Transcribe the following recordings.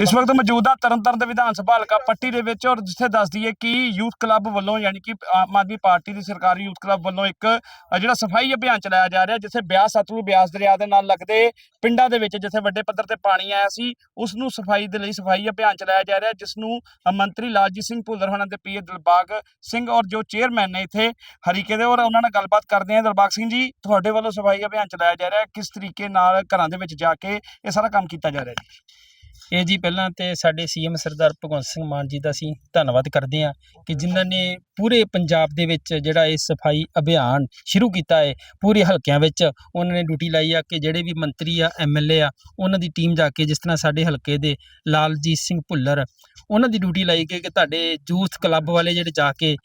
ਇਸ ਵਕਤ ਮੌਜੂਦਾ ਤਰਨਤਾਰਨ ਦੇ ਵਿਧਾਨ ਸਭਾ ਹਲਕਾ ਪੱਟੀ ਦੇ ਵਿੱਚ ਔਰ ਜਿੱਥੇ ਦੱਸਦੀ ਹੈ ਕਿ ਯੂਥ ਕਲੱਬ ਵੱਲੋਂ ਯਾਨੀ ਕਿ ਆਮ ਆਦਮੀ ਪਾਰਟੀ ਦੀ ਸਰਕਾਰੀ ਯੂਥ ਕਲੱਬ ਵੱਲੋਂ ਇੱਕ ਜਿਹੜਾ ਸਫ਼ਾਈ ਅਭਿਆਨ ਚਲਾਇਆ ਜਾ ਰਿਹਾ ਜਿੱਥੇ ਬਿਆਸ ਸਤਲੁਜ ਬਿਆਸ ਦਰਿਆ ਦੇ ਨਾਲ ਲੱਗਦੇ ਪਿੰਡਾਂ ਦੇ ਵਿੱਚ ਜਿੱਥੇ ਵੱਡੇ ਪੱਧਰ ਤੇ ਪਾਣੀ ਆਇਆ ਸੀ, ਉਸ ਨੂੰ ਸਫ਼ਾਈ ਦੇ ਲਈ ਸਫ਼ਾਈ ਅਭਿਆਨ ਚਲਾਇਆ ਜਾ ਰਿਹਾ ਜਿਸ ਨੂੰ ਮੰਤਰੀ ਲਾਲਜੀਤ ਸਿੰਘ ਭੁੱਲਰ ਹੋਣਾ ਦੇ ਪੀਏ ਦਿਲਬਾਗ ਸਿੰਘ ਔਰ ਜੋ ਚੇਅਰਮੈਨ ਨੇ ਇੱਥੇ ਹਰੀਕੇ ਦੇ ਔਰ ਉਹਨਾਂ ਨਾਲ ਗੱਲਬਾਤ ਕਰਦੇ ਆ ਦਿਲਬਾਗ ਸਿੰਘ ਜੀ, ਤੁਹਾਡੇ ਵੱਲੋਂ ਸਫ਼ਾਈ ਅਭਿਆਨ ਚਲਾਇਆ ਜਾ ਰਿਹਾ, ਕਿਸ ਤਰੀਕੇ ਨਾਲ ਘਰਾਂ ਦੇ ਵਿੱਚ ਜਾ ਕੇ ਇਹ ਸਾਰਾ ਕੰਮ ਕੀਤਾ ਜਾ ਰਿਹਾ ਜੀ? ਇਹ ਜੀ ਪਹਿਲਾਂ ਤੇ ਸਾਡੇ ਸੀਐਮ ਸਰਦਾਰ ਭਗਵੰਤ ਸਿੰਘ ਮਾਨ ਜੀ ਦਾ ਅਸੀਂ ਧੰਨਵਾਦ ਕਰਦੇ ਹਾਂ ਕਿ ਜਿਨ੍ਹਾਂ ਨੇ ਪੂਰੇ ਪੰਜਾਬ ਦੇ ਵਿੱਚ ਜਿਹੜਾ ਇਹ ਸਫ਼ਾਈ ਅਭਿਆਨ ਸ਼ੁਰੂ ਕੀਤਾ ਹੈ, ਪੂਰੇ ਹਲਕਿਆਂ ਵਿੱਚ ਉਹਨਾਂ ਨੇ ਡਿਊਟੀ ਲਾਈ ਆ ਕਿ ਜਿਹੜੇ ਵੀ ਮੰਤਰੀ ਆ ਐਮਐਲਏ ਆ, ਉਹਨਾਂ ਦੀ ਟੀਮ ਜਾ ਕੇ ਜਿਸ ਤਰ੍ਹਾਂ ਸਾਡੇ ਹਲਕੇ ਦੇ ਲਾਲਜੀਤ ਸਿੰਘ ਭੁੱਲਰ, ਉਹਨਾਂ ਦੀ ਡਿਊਟੀ ਲਾਈ ਕਿ ਤੁਹਾਡੇ ਯੂਥ ਕਲੱਬ ਵਾਲੇ ਜਿਹੜੇ ਜਾ ਕੇ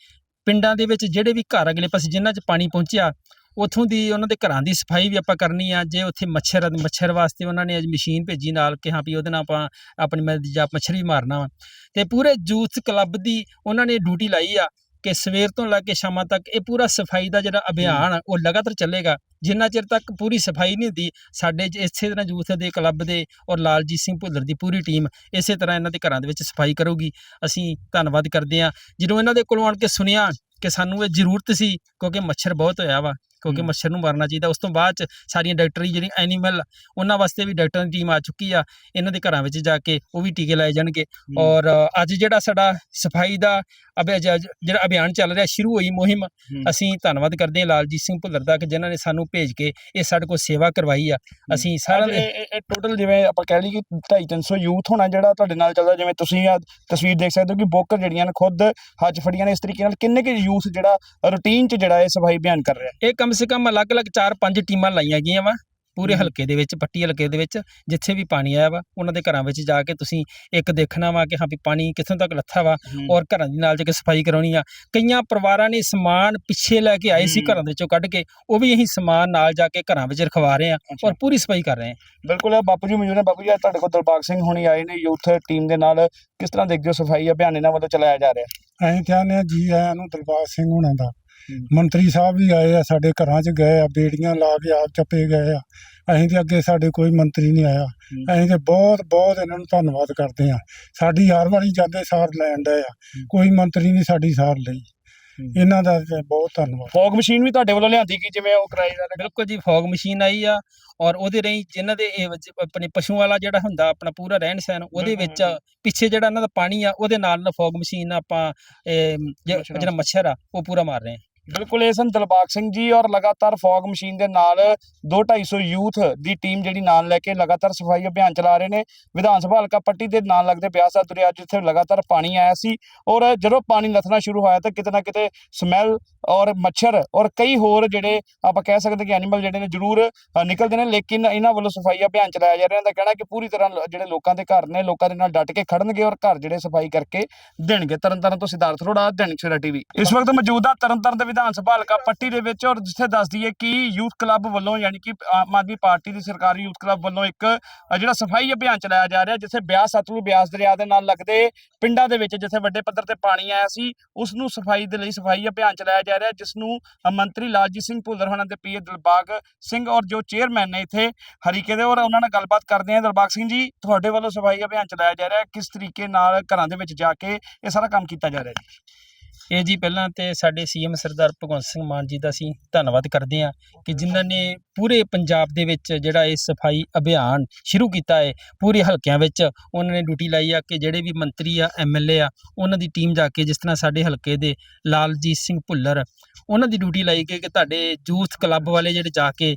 ਪਿੰਡਾਂ ਦੇ ਵਿੱਚ ਜਿਹੜੇ ਵੀ ਘਰ ਅਗਲੇ ਪਾਸੇ ਜਿਨ੍ਹਾਂ 'ਚ ਪਾਣੀ ਪਹੁੰਚਿਆ ਉਥੋਂ ਦੀ ਉਹਨਾਂ ਦੇ ਘਰਾਂ ਦੀ ਸਫ਼ਾਈ ਵੀ ਆਪਾਂ ਕਰਨੀ ਆ ਜੇ ਉੱਥੇ ਮੱਛਰ ਮੱਛਰ ਵਾਸਤੇ ਉਹਨਾਂ ਨੇ ਅੱਜ ਮਸ਼ੀਨ ਭੇਜੀ ਨਾਲ ਕਿ ਹਾਂ ਵੀ ਉਹਦੇ ਨਾਲ ਆਪਾਂ ਆਪਣੀ ਮਦਦ ਜਾਂ ਮੱਛਰ ਵੀ ਮਾਰਨਾ ਵਾ। ਤੇ ਪੂਰੇ ਯੂਥ ਕਲੱਬ ਦੀ ਉਹਨਾਂ ਨੇ ਡਿਊਟੀ ਲਾਈ ਆ ਕਿ ਸਵੇਰ ਤੋਂ ਲੈ ਕੇ ਸ਼ਾਮਾਂ ਤੱਕ ਇਹ ਪੂਰਾ ਸਫ਼ਾਈ ਦਾ ਜਿਹੜਾ ਅਭਿਆਨ ਆ, ਉਹ ਲਗਾਤਾਰ ਚੱਲੇਗਾ। ਜਿੰਨਾ ਚਿਰ ਤੱਕ ਪੂਰੀ ਸਫ਼ਾਈ ਨਹੀਂ ਹੁੰਦੀ ਸਾਡੇ 'ਚ ਇਸੇ ਤਰ੍ਹਾਂ ਯੂਥ ਦੇ ਕਲੱਬ ਦੇ ਔਰ ਲਾਲਜੀਤ ਸਿੰਘ ਭੁੱਲਰ ਦੀ ਪੂਰੀ ਟੀਮ ਇਸੇ ਤਰ੍ਹਾਂ ਇਹਨਾਂ ਦੇ ਘਰਾਂ ਦੇ ਵਿੱਚ ਸਫ਼ਾਈ ਕਰੂਗੀ। ਅਸੀਂ ਧੰਨਵਾਦ ਕਰਦੇ ਹਾਂ। ਜਦੋਂ ਇਹਨਾਂ ਦੇ ਕੋਲੋਂ ਆਣ ਕੇ ਸੁਣਿਆ ਕਿ ਸਾਨੂੰ ਇਹ ਜ਼ਰੂਰਤ ਸੀ ਕਿਉਂਕਿ ਮੱਛਰ ਬਹੁਤ ਹੋਇਆ ਵਾ ਕਿਉਂਕਿ। ਮੱਛਰ ਨੂੰ ਮਾਰਨਾ ਚਾਹੀਦਾ। ਉਸ ਤੋਂ ਬਾਅਦ ਚ ਸਾਰੀਆਂ ਡਾਕਟਰੀ ਜਿਹੜੀ ਐਨੀਮਲ ਉਹਨਾਂ ਵਾਸਤੇ ਵੀ ਡਾਕਟਰਾਂ ਦੀ ਟੀਮ ਆ ਚੁੱਕੀ ਆ ਇਹਨਾਂ ਦੇ ਘਰਾਂ ਵਿੱਚ ਜਾ ਕੇ ਉਹ ਵੀ ਟੀਕੇ ਲਾਏ ਜਾਣਗੇ। ਔਰ ਅੱਜ ਜਿਹੜਾ ਸਾਡਾ ਸਫ਼ਾਈ ਦਾ ਅਭਿਆ- ਜ- ਜਿਹੜਾ ਅਭਿਆਨ ਚੱਲ ਰਿਹਾ ਸ਼ੁਰੂ ਹੋਈ ਮੁਹਿੰਮ। ਅਸੀਂ ਧੰਨਵਾਦ ਕਰਦੇ ਹਾਂ ਲਾਲਜੀਤ ਸਿੰਘ ਭੁੱਲਰ ਦਾ ਕਿ ਜਿਨ੍ਹਾਂ ਨੇ ਸਾਨੂੰ ਭੇਜ ਕੇ ਇਹ ਸਾਡੇ ਕੋਲ ਸੇਵਾ ਕਰਵਾਈ ਆ। ਅਸੀਂ ਸਾਰਿਆਂ ਦੇ ਇਹ ਟੋਟਲ ਜਿਵੇਂ ਆਪਾਂ ਕਹਿ ਲਈ ਕਿ 250 300 ਯੂਥ ਹੋਣਾ ਜਿਹੜਾ ਤੁਹਾਡੇ ਨਾਲ ਚੱਲਦਾ ਜਿਵੇਂ ਤੁਸੀਂ ਆ ਤਸਵੀਰ ਦੇਖ ਸਕਦੇ ਹੋ ਕਿ ਬੋਕਰ ਜਿਹੜੀਆਂ ਨੇ ਖੁਦ ਹੱਜ ਫੜੀਆਂ ਨੇ ਇਸ ਤਰੀਕੇ ਨਾਲ ਕਿੰਨੇ ਕਿ ਯੂਥ ਜਿਹੜਾ ਰੂਟੀਨ 'ਚ ਜਿਹੜਾ ਇਹ ਸਫ਼ਾਈ ਅਭਿਆਨ ਕਰ ਰਿਹਾ ਇਹ ਕਮ ਸੇ ਕਮ ਅਲੱਗ-ਅਲੱਗ 4-5 ਟੀਮਾਂ ਲਾਈਆਂ ਗਈਆਂ ਵਾ ਪੂਰੇ। ਹਲਕੇ ਦੇ ਵਿੱਚ ਪੱਟੀ ਹਲਕੇ ਦੇ ਵਿੱਚ ਜਿੱਥੇ ਵੀ ਪਾਣੀ ਆਇਆ ਵਾ ਉਹਨਾਂ ਦੇ ਘਰਾਂ ਵਿੱਚ ਜਾ ਕੇ ਤੁਸੀਂ ਇੱਕ ਦੇਖਣਾ ਵਾ ਕਿ ਹਾਂ ਵੀ ਪਾਣੀ ਕਿੱਥੋਂ ਤੱਕ ਲੱਥਾ ਵਾ ਔਰ ਘਰਾਂ ਦੀ ਨਾਲ ਜਾ ਕੇ ਸਫ਼ਾਈ ਕਰਾਉਣੀ ਆ ਕਈਆਂ ਪਰਿਵਾਰਾਂ ਨੇ ਸਮਾਨ ਪਿੱਛੇ ਲੈ ਕੇ ਆਏ ਸੀ। ਘਰਾਂ ਦੇ ਵਿੱਚੋਂ ਕੱਢ ਕੇ ਉਹ ਵੀ ਅਸੀਂ ਸਮਾਨ ਨਾਲ ਜਾ ਕੇ ਘਰਾਂ ਵਿੱਚ ਰਖਵਾ ਰਹੇ ਆ। ਔਰ ਪੂਰੀ ਸਫ਼ਾਈ ਕਰ ਰਹੇ ਆ ਬਿਲਕੁਲ ਬਾਪੂ ਜੀ ਮੌਜੂਦ ਨੇ ਬਾਪੂ ਜੀ ਤੁਹਾਡੇ ਕੋਲ ਦਿਲਬਾਗ ਸਿੰਘ ਹੁਣੀ ਆਏ ਨੇ ਯੂਥ ਟੀਮ ਦੇ ਨਾਲ ਕਿਸ ਤਰ੍ਹਾਂ ਦੇਖਦੇ ਹੋ ਸਫ਼ਾਈ ਅਭਿਆਨ ਇਹਨਾਂ ਵੱਲੋਂ ਚਲਾਇਆ ਜਾ ਰਿਹਾ ਅਸੀਂ ਕਹਿੰਦੇ ਹਾਂ ਜੀ ਆਇਆਂ ਨੂੰ ਦਿਲਬਾਗ ਸਿੰਘ ਹੋਣਾ ਦਾ। ਮੰਤਰੀ ਸਾਹਿਬ ਵੀ ਆਏ ਆ ਸਾਡੇ ਘਰਾਂ 'ਚ ਗਏ ਆ ਬੇੜੀਆਂ ਲਾ ਕੇ ਆਪ ਚੱਪੇ ਗਏ ਆ। ਅਸੀਂ ਤੇ ਅੱਗੇ ਸਾਡੇ ਕੋਈ ਮੰਤਰੀ ਨਹੀਂ ਆਇਆ। ਅਸੀਂ ਤੇ ਬਹੁਤ ਬਹੁਤ ਇਹਨਾਂ ਨੂੰ ਧੰਨਵਾਦ ਕਰਦੇ ਆ। ਸਾਡੀ ਹਰ ਵਾਰੀ ਜਾਂਦੇ ਸਾਰ ਲੈਣ ਡਏ ਆ। ਕੋਈ ਮੰਤਰੀ ਨਹੀਂ ਸਾਡੀ ਸਾਰ ਲਈ। ਇਹਨਾਂ ਦਾ ਬਹੁਤ ਧੰਨਵਾਦ। ਫੌਗ ਮਸ਼ੀਨ ਵੀ ਤੁਹਾਡੇ ਵੱਲੋਂ ਲਿਆਂਦੀ ਗਈ ਜਿਵੇਂ ਉਹ ਕਰਾਈ ਰਿਹਾ ਬਿਲਕੁਲ ਜੀ ਫੌਗ ਮਸ਼ੀਨ ਆਈ ਆ ਔਰ ਉਹਦੇ ਰਹੀ ਜਿਨ੍ਹਾਂ ਦੇ ਇਹ ਵਿੱਚ ਆਪਣੇ ਪਸ਼ੂਆਂ ਵਾਲਾ ਜਿਹੜਾ ਹੁੰਦਾ ਆਪਣਾ ਪੂਰਾ ਰਹਿਣ ਸਹਿਣ ਉਹਦੇ ਵਿੱਚ ਪਿੱਛੇ ਜਿਹੜਾ ਇਹਨਾਂ ਦਾ ਪਾਣੀ ਆ ਉਹਦੇ ਨਾਲ ਨਾਲ ਫੌਗ ਮਸ਼ੀਨ ਨਾਲ ਆਪਾਂ ਜਿਹੜਾ ਮੱਛਰ ਆ ਉਹ ਪੂਰਾ ਮਾਰ ਰਹੇ ਆ। ਬਿਲਕੁਲ, ਇਹ ਸਨ ਦਿਲਬਾਗ ਸਿੰਘ ਜੀ ਔਰ ਲਗਾਤਾਰ ਫੌਗ ਮਸ਼ੀਨ ਦੇ ਨਾਲ 2-250 ਯੂਥ ਦੀ ਟੀਮ ਜਿਹੜੀ ਨਾਲ ਲੈ ਕੇ ਲਗਾਤਾਰ ਸਫ਼ਾਈ ਅਭਿਆਨ ਚਲਾ ਰਹੇ ਨੇ। ਵਿਧਾਨ ਸਭਾ ਹਲਕਾ ਪੱਟੀ ਦੇ ਨਾਲ ਲੱਗਦੇ ਬਿਆਸ ਦਰਿਆ ਜਿੱਥੇ ਲਗਾਤਾਰ ਪਾਣੀ ਆਇਆ ਸੀ ਔਰ ਜਦੋਂ ਪਾਣੀ ਲੱਥਣਾ ਸ਼ੁਰੂ ਹੋਇਆ ਤਾਂ ਕਿਤੇ ਨਾ ਕਿਤੇ ਸਮੈਲ ਔਰ ਮੱਛਰ ਔਰ ਕਈ ਹੋਰ ਜਿਹੜੇ ਆਪਾਂ ਕਹਿ ਸਕਦੇ ਕਿ ਐਨੀਮਲ ਜਿਹੜੇ ਨੇ ਜ਼ਰੂਰ ਨਿਕਲਦੇ ਨੇ। ਲੇਕਿਨ ਇਹਨਾਂ ਵੱਲੋਂ ਸਫ਼ਾਈ ਅਭਿਆਨ ਚਲਾਇਆ ਜਾ ਰਿਹਾ ਦਾ ਕਹਿਣਾ ਕਿ ਪੂਰੀ ਤਰ੍ਹਾਂ ਜਿਹੜੇ ਲੋਕਾਂ ਦੇ ਘਰ ਨੇ, ਲੋਕਾਂ ਦੇ ਨਾਲ ਡਟ ਕੇ ਖੜਨਗੇ ਔਰ ਘਰ ਜਿਹੜੇ ਸਫ਼ਾਈ ਕਰਕੇ ਦੇਣਗੇ। ਤਰਨਤਾਰਨ ਤੋਂ ਸਿਧਾਰਥ ਰੋੜਾ ਦਿਨ ਸਵੇਰਾ ਟੀਵੀ। ਇਸ ਵਕਤ ਮੌਜੂਦਾ ਤਰਨਤਾਰਨ ਦੇ ਵਿਧਾਨ ਸਭਾ ਹਲਕਾ ਪੱਟੀ ਦੇ ਵਿੱਚ ਔਰ ਜਿੱਥੇ ਦੱਸਦੀ ਹੈ ਕਿ ਯੂਥ ਕਲੱਬ ਵੱਲੋਂ ਯਾਨੀ ਕਿ ਆਮ ਆਦਮੀ ਪਾਰਟੀ ਦੀ ਸਰਕਾਰੀ ਯੂਥ ਕਲੱਬ ਵੱਲੋਂ ਇੱਕ ਜਿਹੜਾ ਸਫ਼ਾਈ ਅਭਿਆਨ ਚਲਾਇਆ ਜਾ ਰਿਹਾ ਜਿੱਥੇ ਬਿਆਸ ਸਤਲੁਜ ਬਿਆਸ ਦਰਿਆ ਦੇ ਨਾਲ ਲੱਗਦੇ ਪਿੰਡਾਂ ਦੇ ਵਿੱਚ ਜਿੱਥੇ ਵੱਡੇ ਪੱਧਰ ਤੇ ਪਾਣੀ ਆਇਆ ਸੀ, ਉਸ ਨੂੰ ਸਫ਼ਾਈ ਦੇ ਲਈ ਸਫ਼ਾਈ ਅਭਿਆਨ ਚਲਾਇਆ ਜਾ ਰਿਹਾ, ਜਿਸ ਨੂੰ ਮੰਤਰੀ ਲਾਲਜੀਤ ਸਿੰਘ ਭੁੱਲਰ ਹੋਣਾ ਦੇ ਪੀਏ ਦਿਲਬਾਗ ਸਿੰਘ ਔਰ ਜੋ ਚੇਅਰਮੈਨ ਨੇ ਇੱਥੇ ਹਰੀਕੇ ਦੇ ਔਰ ਉਹਨਾਂ ਨਾਲ ਗੱਲਬਾਤ ਕਰਦੇ ਆ। ਦਿਲਬਾਗ ਸਿੰਘ ਜੀ, ਤੁਹਾਡੇ ਵੱਲੋਂ ਸਫ਼ਾਈ ਅਭਿਆਨ ਚਲਾਇਆ ਜਾ ਰਿਹਾ, ਕਿਸ ਤਰੀਕੇ ਨਾਲ ਘਰਾਂ ਦੇ ਵਿੱਚ ਜਾ ਕੇ ਇਹ ਸਾਰਾ ਕੰਮ ਕੀਤਾ ਜਾ ਰਿਹਾ ਜੀ? ਇਹ ਜੀ ਪਹਿਲਾਂ ਤੇ ਸਾਡੇ ਸੀਐਮ ਸਰਦਾਰ ਭਗਵੰਤ ਸਿੰਘ ਮਾਨ ਜੀ ਦਾ ਅਸੀਂ ਧੰਨਵਾਦ ਕਰਦੇ ਹਾਂ ਕਿ ਜਿਨ੍ਹਾਂ ਨੇ ਪੂਰੇ ਪੰਜਾਬ ਦੇ ਵਿੱਚ ਜਿਹੜਾ ਇਹ ਸਫ਼ਾਈ ਅਭਿਆਨ ਸ਼ੁਰੂ ਕੀਤਾ ਹੈ, ਪੂਰੇ ਹਲਕਿਆਂ ਵਿੱਚ ਉਹਨਾਂ ਨੇ ਡਿਊਟੀ ਲਾਈ ਆ ਕਿ ਜਿਹੜੇ ਵੀ ਮੰਤਰੀ ਆ ਐਮਐਲਏ ਆ, ਉਹਨਾਂ ਦੀ ਟੀਮ ਜਾ ਕੇ ਜਿਸ ਤਰ੍ਹਾਂ ਸਾਡੇ ਹਲਕੇ ਦੇ ਲਾਲਜੀਤ ਸਿੰਘ ਭੁੱਲਰ, ਉਹਨਾਂ ਦੀ ਡਿਊਟੀ ਲਾਈ ਗਈ ਕਿ ਤੁਹਾਡੇ ਯੂਥ ਕਲੱਬ ਵਾਲੇ ਜਿਹੜੇ ਜਾ ਕੇ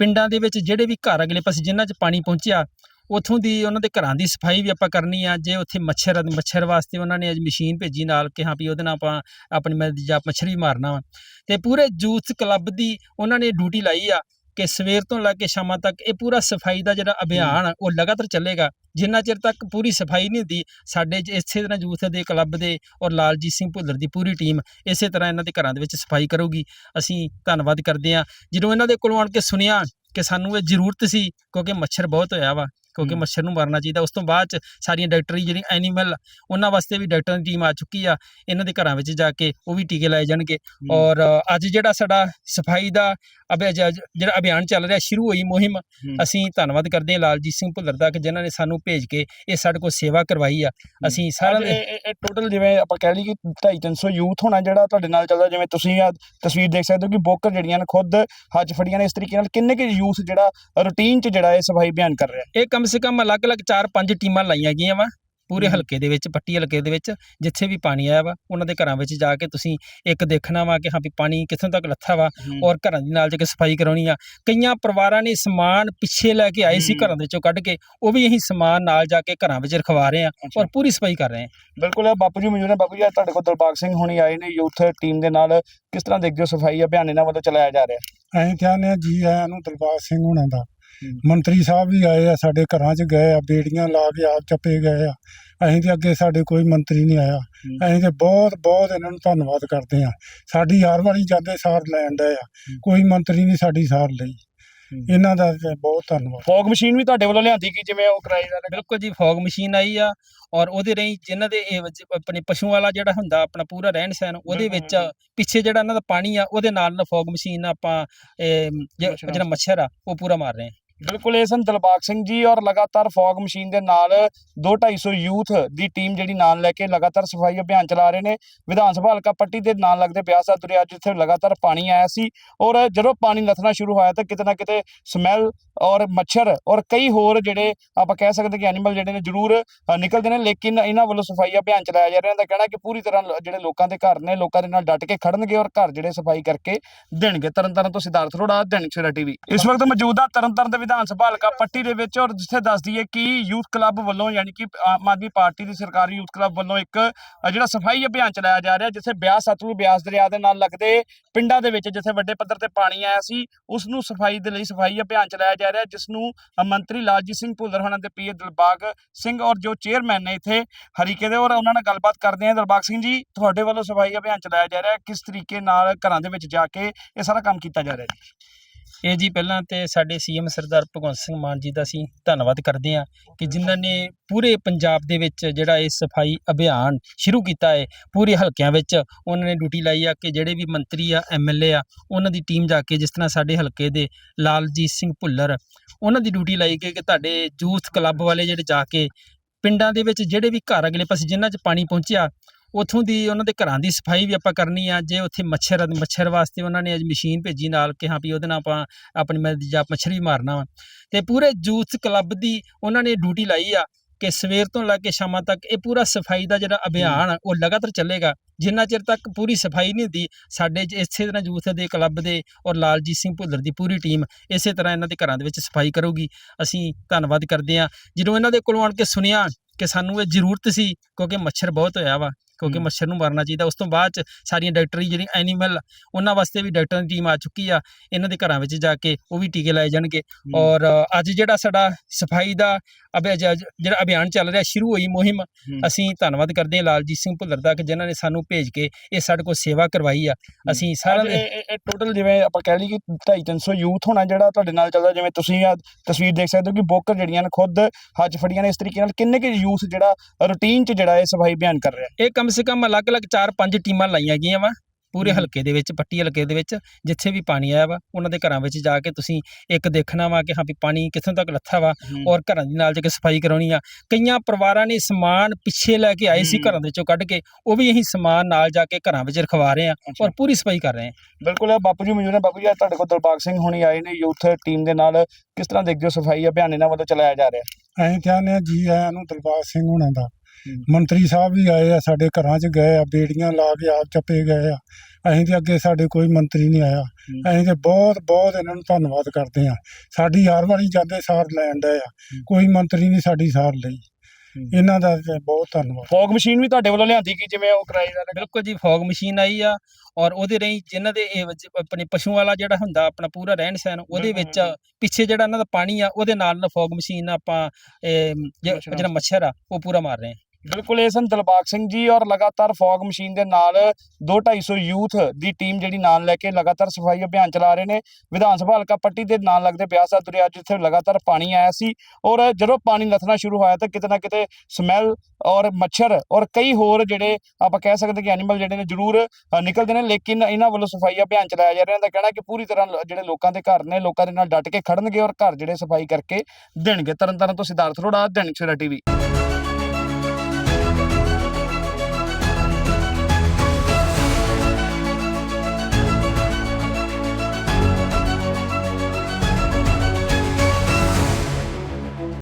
ਪਿੰਡਾਂ ਦੇ ਵਿੱਚ ਜਿਹੜੇ ਵੀ ਘਰ ਅਗਲੇ ਪਾਸੇ ਜਿਨ੍ਹਾਂ 'ਚ ਪਾਣੀ ਪਹੁੰਚਿਆ ਉਥੋਂ ਦੀ ਉਹਨਾਂ ਦੇ ਘਰਾਂ ਦੀ ਸਫ਼ਾਈ ਵੀ ਆਪਾਂ ਕਰਨੀ ਆ ਜੇ ਉੱਥੇ ਮੱਛਰ ਮੱਛਰ ਵਾਸਤੇ ਉਹਨਾਂ ਨੇ ਅੱਜ ਮਸ਼ੀਨ ਭੇਜੀ ਨਾਲ ਕਿ ਹਾਂ ਵੀ ਉਹਦੇ ਨਾਲ ਆਪਾਂ ਆਪਣੀ ਮਦਦ ਜਾਂ ਮੱਛਰ ਵੀ ਮਾਰਨਾ ਵਾ। ਤੇ ਪੂਰੇ ਯੂਥ ਕਲੱਬ ਦੀ ਉਹਨਾਂ ਨੇ ਡਿਊਟੀ ਲਾਈ ਆ ਕਿ ਸਵੇਰ ਤੋਂ ਲੈ ਕੇ ਸ਼ਾਮਾਂ ਤੱਕ ਇਹ ਪੂਰਾ ਸਫ਼ਾਈ ਦਾ ਜਿਹੜਾ ਅਭਿਆਨ ਆ, ਉਹ ਲਗਾਤਾਰ ਚੱਲੇਗਾ। ਜਿੰਨਾ ਚਿਰ ਤੱਕ ਪੂਰੀ ਸਫ਼ਾਈ ਨਹੀਂ ਹੁੰਦੀ ਸਾਡੇ ਇਸੇ ਤਰ੍ਹਾਂ ਯੂਥ ਦੇ ਕਲੱਬ ਦੇ ਔਰ ਲਾਲਜੀਤ ਸਿੰਘ ਭੁੱਲਰ ਦੀ ਪੂਰੀ ਟੀਮ ਇਸੇ ਤਰ੍ਹਾਂ ਇਹਨਾਂ ਦੇ ਘਰਾਂ ਦੇ ਵਿੱਚ ਸਫ਼ਾਈ ਕਰੂਗੀ। ਅਸੀਂ ਧੰਨਵਾਦ ਕਰਦੇ ਹਾਂ। ਜਦੋਂ ਇਹਨਾਂ ਦੇ ਕੋਲੋਂ ਆਣ ਕੇ ਸੁਣਿਆ ਕਿ ਸਾਨੂੰ ਇਹ ਜ਼ਰੂਰਤ ਸੀ ਕਿਉਂਕਿ ਮੱਛਰ ਬਹੁਤ ਹੋਇਆ ਵਾ ਕਿਉਂਕਿ। ਮੱਛਰ ਨੂੰ ਮਾਰਨਾ ਚਾਹੀਦਾ। ਉਸ ਤੋਂ ਬਾਅਦ ਚ ਸਾਰੀਆਂ ਡਾਕਟਰੀ ਜਿਹੜੀ ਐਨੀਮਲ ਉਹਨਾਂ ਵਾਸਤੇ ਵੀ ਡਾਕਟਰਾਂ ਦੀ ਟੀਮ ਆ ਚੁੱਕੀ ਆ। ਇਹਨਾਂ ਦੇ ਘਰਾਂ ਵਿੱਚ ਜਾ ਕੇ ਉਹ ਵੀ ਟੀਕੇ ਲਾਏ ਜਾਣਗੇ। ਔਰ ਅੱਜ ਜਿਹੜਾ ਸਾਡਾ ਸਫ਼ਾਈ ਦਾ ਅਭਿ- ਜਿਹੜਾ ਅਭਿਆਨ ਚੱਲ ਰਿਹਾ ਸ਼ੁਰੂ ਹੋਈ ਮੁਹਿੰਮ। ਅਸੀਂ ਧੰਨਵਾਦ ਕਰਦੇ ਹਾਂ ਲਾਲਜੀਤ ਸਿੰਘ ਭੁੱਲਰ ਦਾ ਕਿ ਜਿਨ੍ਹਾਂ ਨੇ ਸਾਨੂੰ ਭੇਜ ਕੇ ਇਹ ਸਾਡੇ ਕੋਲ ਸੇਵਾ ਕਰਵਾਈ ਆ। ਅਸੀਂ ਦੇ ਇਹ ਟੋਟਲ ਜਿਵੇਂ ਆਪਾਂ ਕਹਿ ਲਈ ਕਿ 250 300 ਯੂਥ ਹੋਣਾ ਜਿਹੜਾ ਤੁਹਾਡੇ ਨਾਲ ਚੱਲਦਾ ਜਿਵੇਂ ਤੁਸੀਂ ਆ ਤਸਵੀਰ ਦੇਖ ਸਕਦੇ ਹੋ ਕਿ ਬੋਕਰ ਜਿਹੜੀਆਂ ਨੇ ਖੁਦ ਹੱਜ ਫੜੀਆਂ ਨੇ ਇਸ ਤਰੀਕੇ ਨਾਲ ਕਿੰਨੇ ਕਿ ਯੂਥ ਜਿਹੜਾ ਰੂਟੀਨ 'ਚ ਜਿਹੜਾ ਇਹ ਸਫ਼ਾਈ ਅਭਿਆਨ ਕਰ ਰਿਹਾ। ਇਹ ਕਮ ਸੇ ਕਮ ਅਲੱਗ-ਅਲੱਗ 4-5 ਟੀਮਾਂ ਲਾਈਆਂ ਗਈਆਂ ਵਾ ਪੂਰੇ। ਹਲਕੇ ਦੇ ਵਿੱਚ ਪੱਟੀ ਹਲਕੇ ਦੇ ਵਿੱਚ ਜਿੱਥੇ ਵੀ ਪਾਣੀ ਆਇਆ ਵਾ ਉਹਨਾਂ ਦੇ ਘਰਾਂ ਵਿੱਚ ਜਾ ਕੇ ਤੁਸੀਂ ਇੱਕ ਦੇਖਣਾ ਵਾ ਕਿ ਹਾਂ ਵੀ ਪਾਣੀ ਕਿੱਥੋਂ ਤੱਕ ਲੱਥਾ ਵਾ ਔਰ ਘਰਾਂ ਦੇ ਨਾਲ ਜਾ ਕੇ ਸਫ਼ਾਈ ਕਰਾਉਣੀ ਆ ਕਈਆਂ ਪਰਿਵਾਰਾਂ ਨੇ ਸਮਾਨ ਪਿੱਛੇ ਲੈ ਕੇ ਆਏ ਸੀ। ਘਰਾਂ ਦੇ ਵਿੱਚੋਂ ਕੱਢ ਕੇ ਉਹ ਵੀ ਅਸੀਂ ਸਮਾਨ ਨਾਲ ਜਾ ਕੇ ਘਰਾਂ ਵਿੱਚ ਰਖਵਾ ਰਹੇ ਆ ਔਰ ਪੂਰੀ ਸਫ਼ਾਈ ਕਰ ਰਹੇ ਆ ਬਿਲਕੁਲ ਬਾਪੂ ਜੀ ਮੌਜੂਦ ਨੇ ਬਾਪੂ ਜੀ ਤੁਹਾਡੇ ਕੋਲ ਦਿਲਬਾਗ ਸਿੰਘ ਹੁਣੀ ਆਏ ਨੇ ਯੂਥ ਟੀਮ ਦੇ ਨਾਲ ਕਿਸ ਤਰ੍ਹਾਂ ਦੇਖਦੇ ਹੋ ਸਫ਼ਾਈ ਅਭਿਆਨ ਇਹਨਾਂ ਵੱਲੋਂ ਚਲਾਇਆ ਜਾ ਰਿਹਾ ਅਸੀਂ ਚਾਹੁੰਦੇ ਹਾਂ ਜੀ ਆਇਆਂ ਨੂੰ ਦਿਲਬਾਗ ਸਿੰਘ ਹੋਣਾ ਦਾ। ਮੰਤਰੀ ਸਾਹਿਬ ਵੀ ਆਏ ਆ ਸਾਡੇ ਘਰਾਂ 'ਚ ਗਏ ਆ ਬੇੜੀਆਂ ਲਾ ਕੇ ਆਪ ਚੱਪੇ ਗਏ ਆ। ਅਸੀਂ ਤੇ ਅੱਗੇ ਸਾਡੇ ਕੋਈ ਮੰਤਰੀ ਨਹੀਂ ਆਇਆ। ਅਸੀਂ ਤੇ ਬਹੁਤ ਬਹੁਤ ਇਹਨਾਂ ਨੂੰ ਧੰਨਵਾਦ ਕਰਦੇ ਆ। ਸਾਡੀ ਹਰ ਵਾਰੀ ਜਾਂਦੇ ਸਾਰ ਲੈਣ ਡਏ ਆ। ਕੋਈ ਮੰਤਰੀ ਨਹੀਂ ਸਾਡੀ ਸਾਰ ਲਈ। ਇਹਨਾਂ ਦਾ ਬਹੁਤ ਧੰਨਵਾਦ। ਫੌਗ ਮਸ਼ੀਨ ਵੀ ਤੁਹਾਡੇ ਵੱਲੋਂ ਲਿਆਂਦੀ ਗਈ ਜਿਵੇਂ ਉਹ ਕਰਾਈ ਜਾ ਰਿਹਾ ਬਿਲਕੁਲ ਜੀ ਫੌਗ ਮਸ਼ੀਨ ਆਈ ਆ ਔਰ ਉਹਦੇ ਰਹੀ ਜਿਨ੍ਹਾਂ ਦੇ ਇਹ ਵਿੱਚ ਆਪਣੇ ਪਸ਼ੂਆਂ ਵਾਲਾ ਜਿਹੜਾ ਹੁੰਦਾ ਆਪਣਾ ਪੂਰਾ ਰਹਿਣ ਸਹਿਣ ਉਹਦੇ ਵਿੱਚ। ਪਿੱਛੇ ਜਿਹੜਾ ਇਹਨਾਂ ਦਾ ਪਾਣੀ ਆ ਉਹਦੇ ਨਾਲ ਫੌਗ ਮਸ਼ੀਨ ਨਾਲ ਆਪਾਂ ਜਿਹੜਾ ਮੱਛਰ ਆ ਉਹ ਪੂਰਾ ਮਾਰ ਰਹੇ ਆ। ਬਿਲਕੁਲ ਇਹ ਸਨ ਦਿਲਬਾਗ ਸਿੰਘ ਜੀ ਔਰ ਲਗਾਤਾਰ ਫੌਗ ਮਸ਼ੀਨ ਦੇ ਨਾਲ 2-250 ਯੂਥ ਦੀ ਟੀਮ ਜਿਹੜੀ ਨਾਲ ਲੈ ਕੇ ਲਗਾਤਾਰ ਸਫ਼ਾਈ ਅਭਿਆਨ ਚਲਾ ਰਹੇ ਨੇ। ਵਿਧਾਨ ਸਭਾ ਹਲਕਾ ਪੱਟੀ ਦੇ ਨਾਲ ਲੱਗਦੇ ਬਿਆਸ ਦਾ ਦਰਿਆ ਜਿੱਥੇ ਲਗਾਤਾਰ ਪਾਣੀ ਆਇਆ ਸੀ ਔਰ ਜਦੋਂ ਪਾਣੀ ਲੱਥਣਾ ਸ਼ੁਰੂ ਹੋਇਆ ਤਾਂ ਕਿਤੇ ਨਾ ਕਿਤੇ ਸਮੈਲ ਔਰ ਮੱਛਰ ਔਰ ਕਈ ਹੋਰ ਜਿਹੜੇ ਆਪਾਂ ਕਹਿ ਸਕਦੇ ਕਿ ਐਨੀਮਲ ਜਿਹੜੇ ਨੇ ਜ਼ਰੂਰ ਨਿਕਲਦੇ ਨੇ, ਲੇਕਿਨ ਇਹਨਾਂ ਵੱਲੋਂ ਸਫ਼ਾਈ ਅਭਿਆਨ ਚਲਾਇਆ ਜਾ ਰਿਹਾ। ਇਹਨਾਂ ਦਾ ਕਹਿਣਾ ਕਿ ਪੂਰੀ ਤਰ੍ਹਾਂ ਜਿਹੜੇ ਲੋਕਾਂ ਦੇ ਘਰ ਨੇ, ਲੋਕਾਂ ਦੇ ਨਾਲ ਡਟ ਕੇ ਖੜਨਗੇ ਔਰ ਘਰ ਜਿਹੜੇ ਸਫ਼ਾਈ ਕਰਕੇ ਦੇਣਗੇ। ਤਰਨਤਾਰਨ ਤੋਂ ਸਿਧਾਰਥ ਅਰੋੜਾ ਦੈਨਿਕ ਸਵੇਰਾ ਟੀਵੀ ਇਸ ਵਕਤ ਮੌਜੂਦਾ ਤਰਨਤਾਰਨ ਦੇ ਵਿਧਾਨ ਸਭਾ ਹਲਕਾ ਪੱਟੀ ਦੇ ਵਿੱਚ ਔਰ ਜਿੱਥੇ ਦੱਸਦੀ ਹੈ ਕਿ ਯੂਥ ਕਲੱਬ ਵੱਲੋਂ ਯਾਨੀ ਕਿ ਆਮ ਆਦਮੀ ਪਾਰਟੀ ਦੀ ਸਰਕਾਰੀ ਯੂਥ ਕਲੱਬ ਵੱਲੋਂ ਇੱਕ ਜਿਹੜਾ ਸਫ਼ਾਈ ਅਭਿਆਨ ਚਲਾਇਆ ਜਾ ਰਿਹਾ, ਜਿੱਥੇ ਬਿਆਸ ਸਤਲੁਜ ਬਿਆਸ ਦਰਿਆ ਦੇ ਨਾਲ ਲੱਗਦੇ ਪਿੰਡਾਂ ਦੇ ਵਿੱਚ ਜਿੱਥੇ ਵੱਡੇ ਪੱਧਰ ਤੇ ਪਾਣੀ ਆਇਆ ਸੀ, ਉਸ ਨੂੰ ਸਫ਼ਾਈ ਦੇ ਲਈ ਸਫ਼ਾਈ ਅਭਿਆਨ ਚਲਾਇਆ ਜਾ ਰਿਹਾ ਜਿਸ ਨੂੰ ਮੰਤਰੀ ਲਾਲਜੀਤ ਸਿੰਘ ਭੁੱਲਰ ਹੋਣਾ ਦੇ ਪੀਏ ਦਿਲਬਾਗ ਸਿੰਘ ਔਰ ਜੋ ਚੇਅਰਮੈਨ ਨੇ ਇੱਥੇ ਹਰੀਕੇ ਦੇ ਔਰ ਉਹਨਾਂ ਨਾਲ ਗੱਲਬਾਤ ਕਰਦੇ ਆ ਦਿਲਬਾਗ ਸਿੰਘ ਜੀ, ਤੁਹਾਡੇ ਵੱਲੋਂ ਸਫ਼ਾਈ ਅਭਿਆਨ ਚਲਾਇਆ ਜਾ ਰਿਹਾ ਕਿਸ ਤਰੀਕੇ ਨਾਲ ਘਰਾਂ ਦੇ ਵਿੱਚ ਜਾ ਕੇ ਇਹ ਸਾਰਾ ਕੰਮ ਕੀਤਾ ਜਾ ਰਿਹਾ ਜੀ ਇਹ ਜੀ ਪਹਿਲਾਂ ਤੇ ਸਾਡੇ ਸੀਐਮ ਸਰਦਾਰ ਭਗਵੰਤ ਸਿੰਘ ਮਾਨ ਜੀ ਦਾ ਅਸੀਂ ਧੰਨਵਾਦ ਕਰਦੇ ਹਾਂ ਕਿ ਜਿਨ੍ਹਾਂ ਨੇ ਪੂਰੇ ਪੰਜਾਬ ਦੇ ਵਿੱਚ ਜਿਹੜਾ ਇਹ ਸਫ਼ਾਈ ਅਭਿਆਨ ਸ਼ੁਰੂ ਕੀਤਾ ਹੈ, ਪੂਰੇ ਹਲਕਿਆਂ ਵਿੱਚ ਉਹਨਾਂ ਨੇ ਡਿਊਟੀ ਲਾਈ ਆ ਕਿ ਜਿਹੜੇ ਵੀ ਮੰਤਰੀ ਆ ਐਮਐਲਏ ਆ, ਉਹਨਾਂ ਦੀ ਟੀਮ ਜਾ ਕੇ ਜਿਸ ਤਰ੍ਹਾਂ ਸਾਡੇ ਹਲਕੇ ਦੇ ਲਾਲਜੀਤ ਸਿੰਘ ਭੁੱਲਰ, ਉਹਨਾਂ ਦੀ ਡਿਊਟੀ ਲਾਈ ਗਈ ਕਿ ਤੁਹਾਡੇ ਯੂਥ ਕਲੱਬ ਵਾਲੇ ਜਿਹੜੇ ਜਾ ਕੇ ਪਿੰਡਾਂ ਦੇ ਵਿੱਚ ਜਿਹੜੇ ਵੀ ਘਰ ਅਗਲੇ ਪਾਸੇ ਜਿਨ੍ਹਾਂ 'ਚ ਪਾਣੀ ਪਹੁੰਚਿਆ ਉਥੋਂ ਦੀ ਉਹਨਾਂ ਦੇ ਘਰਾਂ ਦੀ ਸਫ਼ਾਈ ਵੀ ਆਪਾਂ ਕਰਨੀ ਆ ਜੇ ਉੱਥੇ ਮੱਛਰ ਮੱਛਰ ਵਾਸਤੇ ਉਹਨਾਂ ਨੇ ਅੱਜ ਮਸ਼ੀਨ ਭੇਜੀ ਨਾਲ ਕਿ ਹਾਂ ਵੀ ਉਹਦੇ ਨਾਲ ਆਪਾਂ ਆਪਣੀ ਮਦਦ ਜਾਂ ਮੱਛਰ ਵੀ ਮਾਰਨਾ ਵਾ। ਤੇ ਪੂਰੇ ਯੂਥ ਕਲੱਬ ਦੀ ਉਹਨਾਂ ਨੇ ਡਿਊਟੀ ਲਾਈ ਆ ਕਿ ਸਵੇਰ ਤੋਂ ਲੈ ਕੇ ਸ਼ਾਮਾਂ ਤੱਕ ਇਹ ਪੂਰਾ ਸਫ਼ਾਈ ਦਾ ਜਿਹੜਾ ਅਭਿਆਨ ਆ, ਉਹ ਲਗਾਤਾਰ ਚੱਲੇਗਾ। ਜਿੰਨਾ ਚਿਰ ਤੱਕ ਪੂਰੀ ਸਫ਼ਾਈ ਨਹੀਂ ਹੁੰਦੀ ਸਾਡੇ ਇਸੇ ਤਰ੍ਹਾਂ ਯੂਥ ਦੇ ਕਲੱਬ ਦੇ ਔਰ ਲਾਲਜੀਤ ਸਿੰਘ ਭੁੱਲਰ ਦੀ ਪੂਰੀ ਟੀਮ ਇਸੇ ਤਰ੍ਹਾਂ ਇਹਨਾਂ ਦੇ ਘਰਾਂ ਦੇ ਵਿੱਚ ਸਫ਼ਾਈ ਕਰੂਗੀ। ਅਸੀਂ ਧੰਨਵਾਦ ਕਰਦੇ ਹਾਂ। ਜਦੋਂ ਇਹਨਾਂ ਦੇ ਕੋਲੋਂ ਆਣ ਕੇ ਸੁਣਿਆ ਕਿ ਸਾਨੂੰ ਇਹ ਜ਼ਰੂਰਤ ਸੀ ਕਿਉਂਕਿ ਮੱਛਰ ਬਹੁਤ ਹੋਇਆ ਵਾ ਕਿਉਂਕਿ। ਮੱਛਰ ਨੂੰ ਮਾਰਨਾ ਚਾਹੀਦਾ। ਉਸ ਤੋਂ ਬਾਅਦ ਚ ਸਾਰੀਆਂ ਡਾਕਟਰੀ ਜਿਹੜੀ ਐਨੀਮਲ ਉਹਨਾਂ ਵਾਸਤੇ ਵੀ ਡਾਕਟਰਾਂ ਦੀ ਟੀਮ ਆ ਚੁੱਕੀ ਆ। ਇਹਨਾਂ ਦੇ ਘਰਾਂ ਵਿੱਚ ਜਾ ਕੇ ਉਹ ਵੀ ਟੀਕੇ ਲਾਏ ਜਾਣਗੇ। ਔਰ ਅੱਜ ਜਿਹੜਾ ਸਾਡਾ ਸਫ਼ਾਈ ਦਾ ਅਭਿ- ਜ- ਜਿਹੜਾ ਅਭਿਆਨ ਚੱਲ ਰਿਹਾ ਸ਼ੁਰੂ ਹੋਈ ਮੁਹਿੰਮ ਅਸੀਂ ਧੰਨਵਾਦ ਕਰਦੇ ਹਾਂ ਲਾਲਜੀਤ ਸਿੰਘ ਭੁੱਲਰ ਦਾ ਕਿ ਜਿਨ੍ਹਾਂ ਨੇ ਸਾਨੂੰ ਭੇਜ ਕੇ ਇਹ ਸਾਡੇ ਕੋਲ ਸੇਵਾ ਕਰਵਾਈ ਆ। ਅਸੀਂ ਸਾਰਿਆਂ ਦੇ ਟੋਟਲ ਜਿਵੇਂ ਆਪਾਂ ਕਹਿ ਲਈ ਕਿ 250 300 ਯੂਥ ਹੋਣਾ ਜਿਹੜਾ ਤੁਹਾਡੇ ਨਾਲ ਚੱਲਦਾ ਜਿਵੇਂ ਤੁਸੀਂ ਆ ਤਸਵੀਰ ਦੇਖ ਸਕਦੇ ਹੋ ਕਿ ਬੋਕਰ ਜਿਹੜੀਆਂ ਨੇ ਖੁਦ ਹੱਜ ਫੜੀਆਂ ਨੇ ਇਸ ਤਰੀਕੇ ਨਾਲ ਕਿੰਨੇ ਕਿ ਯੂਥ ਜਿਹੜਾ ਰੂਟੀਨ 'ਚ ਜਿਹੜਾ ਇਹ ਸਫ਼ਾਈ ਅਭਿਆਨ ਕਰ ਰਿਹਾ। ਇਹ ਕਮ ਸੇ ਕਮ ਅਲੱਗ-ਅਲੱਗ 4-5 ਟੀਮਾਂ ਲਾਈਆਂ ਗਈਆਂ ਵਾ ਪੂਰੇ। ਹਲਕੇ ਦੇ ਵਿੱਚ ਪੱਟੀ ਹਲਕੇ ਦੇ ਵਿੱਚ ਜਿੱਥੇ ਵੀ ਪਾਣੀ ਆਇਆ ਵਾ ਉਹਨਾਂ ਦੇ ਘਰਾਂ ਵਿੱਚ ਜਾ ਕੇ ਤੁਸੀਂ ਇੱਕ ਦੇਖਣਾ ਵਾ ਕਿ ਹਾਂ ਵੀ ਪਾਣੀ ਕਿੱਥੋਂ ਤੱਕ ਲੱਥਾ ਵਾ ਔਰ ਘਰਾਂ ਦੀ ਨਾਲ ਜਾ ਕੇ ਸਫ਼ਾਈ ਕਰਾਉਣੀ ਆ ਕਈਆਂ ਪਰਿਵਾਰਾਂ ਨੇ ਸਮਾਨ ਪਿੱਛੇ ਲੈ ਕੇ ਆਏ ਸੀ। ਘਰਾਂ ਦੇ ਵਿੱਚੋਂ ਕੱਢ ਕੇ ਉਹ ਵੀ ਅਸੀਂ ਸਮਾਨ ਨਾਲ ਜਾ ਕੇ ਘਰਾਂ ਵਿੱਚ ਰਖਵਾ ਰਹੇ ਆ ਔਰ ਪੂਰੀ ਸਫ਼ਾਈ ਕਰ ਰਹੇ ਆ ਬਿਲਕੁਲ ਬਾਪੂ ਜੀ ਮੌਜੂਦ ਨੇ ਬਾਪੂ ਜੀ ਅੱਜ ਤੁਹਾਡੇ ਕੋਲ ਦਿਲਬਾਗ ਸਿੰਘ ਹੁਣੀ ਆਏ ਨੇ ਯੂਥ ਟੀਮ ਦੇ ਨਾਲ ਕਿਸ ਤਰ੍ਹਾਂ ਦੇਖਦੇ ਹੋ ਸਫ਼ਾਈ ਅਭਿਆਨ ਇਹਨਾਂ ਵੱਲੋਂ ਚਲਾਇਆ ਜਾ ਰਿਹਾ ਅਸੀਂ ਚਾਹੁੰਦੇ ਹਾਂ ਜੀ ਆਇਆਂ ਨੂੰ ਦਿਲਬਾਗ ਸਿੰਘ ਹੋਣਾ ਦਾ ਹੂੰ। ਮੰਤਰੀ ਸਾਹਿਬ ਵੀ ਆਏ ਆ ਸਾਡੇ ਘਰਾਂ 'ਚ ਗਏ ਆ ਬੇੜੀਆਂ ਲਾ ਕੇ ਆਪ ਚੱਪੇ ਗਏ ਆ। ਅਸੀਂ ਤੇ ਅੱਗੇ ਸਾਡੇ ਕੋਈ ਮੰਤਰੀ ਨਹੀਂ ਆਇਆ। ਅਸੀਂ ਤੇ ਬਹੁਤ ਬਹੁਤ ਇਹਨਾਂ ਨੂੰ ਧੰਨਵਾਦ ਕਰਦੇ ਆ। ਸਾਡੀ ਹਰ ਵਾਰੀ ਜਾਂਦੇ ਸਾਰ ਲੈਣ ਡਏ ਆ। ਕੋਈ ਮੰਤਰੀ ਨਹੀਂ ਸਾਡੀ ਸਾਰ ਲਈ। ਇਹਨਾਂ ਦਾ ਬਹੁਤ ਧੰਨਵਾਦ। ਫੌਗ ਮਸ਼ੀਨ ਵੀ ਤੁਹਾਡੇ ਵੱਲੋਂ ਲਿਆਂਦੀ ਗਈ ਜਿਵੇਂ ਉਹ ਰਿਹਾ ਬਿਲਕੁਲ ਜੀ ਫੌਗ ਮਸ਼ੀਨ ਆਈ ਆ ਔਰ ਉਹਦੇ ਰਹੀ ਜਿਨ੍ਹਾਂ ਦੇ ਇਹ ਵਿੱਚ ਆਪਣੇ ਪਸ਼ੂਆਂ ਵਾਲਾ ਜਿਹੜਾ ਹੁੰਦਾ ਆਪਣਾ ਪੂਰਾ ਰਹਿਣ ਸਹਿਣ ਉਹਦੇ ਵਿੱਚ। ਪਿੱਛੇ ਜਿਹੜਾ ਇਹਨਾਂ ਦਾ ਪਾਣੀ ਆ ਉਹਦੇ ਨਾਲ ਨਾਲ ਫੌਗ ਮਸ਼ੀਨ ਨਾਲ ਆਪਾਂ ਜਿਹੜਾ ਮੱਛਰ ਆ ਉਹ ਪੂਰਾ ਮਾਰ ਰਹੇ ਆ। ਬਿਲਕੁਲ, ਇਹ ਸਨ ਦਿਲਬਾਗ ਸਿੰਘ ਜੀ ਔਰ ਲਗਾਤਾਰ ਫੌਗ ਮਸ਼ੀਨ ਦੇ ਨਾਲ 2-250 ਯੂਥ ਦੀ ਟੀਮ ਜਿਹੜੀ ਨਾਲ ਲੈ ਕੇ ਲਗਾਤਾਰ ਸਫ਼ਾਈ ਅਭਿਆਨ ਚਲਾ ਰਹੇ ਨੇ। ਵਿਧਾਨ ਸਭਾ ਹਲਕਾ ਪੱਟੀ ਦੇ ਨਾਲ ਲੱਗਦੇ ਬਿਆਸਾ ਦਰਿਆ ਜਿੱਥੇ ਲਗਾਤਾਰ ਪਾਣੀ ਆਇਆ ਸੀ ਔਰ ਜਦੋਂ ਪਾਣੀ ਲੱਥਣਾ ਸ਼ੁਰੂ ਹੋਇਆ ਤਾਂ ਕਿਤੇ ਨਾ ਕਿਤੇ ਸਮੈਲ ਔਰ ਮੱਛਰ ਔਰ ਕਈ ਹੋਰ ਜਿਹੜੇ ਆਪਾਂ ਕਹਿ ਸਕਦੇ ਕਿ ਐਨੀਮਲ ਜਿਹੜੇ ਨੇ ਜ਼ਰੂਰ ਨਿਕਲਦੇ ਨੇ। ਲੇਕਿਨ ਇਹਨਾਂ ਵੱਲੋਂ ਸਫ਼ਾਈ ਅਭਿਆਨ ਚਲਾਇਆ ਜਾ ਰਿਹਾ। ਦਾ ਕਹਿਣਾ ਕਿ ਪੂਰੀ ਤਰ੍ਹਾਂ ਜਿਹੜੇ ਲੋਕਾਂ ਦੇ ਘਰ ਨੇ, ਲੋਕਾਂ ਦੇ ਨਾਲ ਡਟ ਕੇ ਖੜਨਗੇ ਔਰ ਘਰ ਜਿਹੜੇ ਸਫ਼ਾਈ ਕਰਕੇ ਦੇਣਗੇ। ਤਰਨਤਾਰਨ ਤੋਂ ਸਿਧਾਰਥ ਰੋੜਾ ਦੈਨਿਕ ਸਵੇਰਾ ਟੀਵੀ।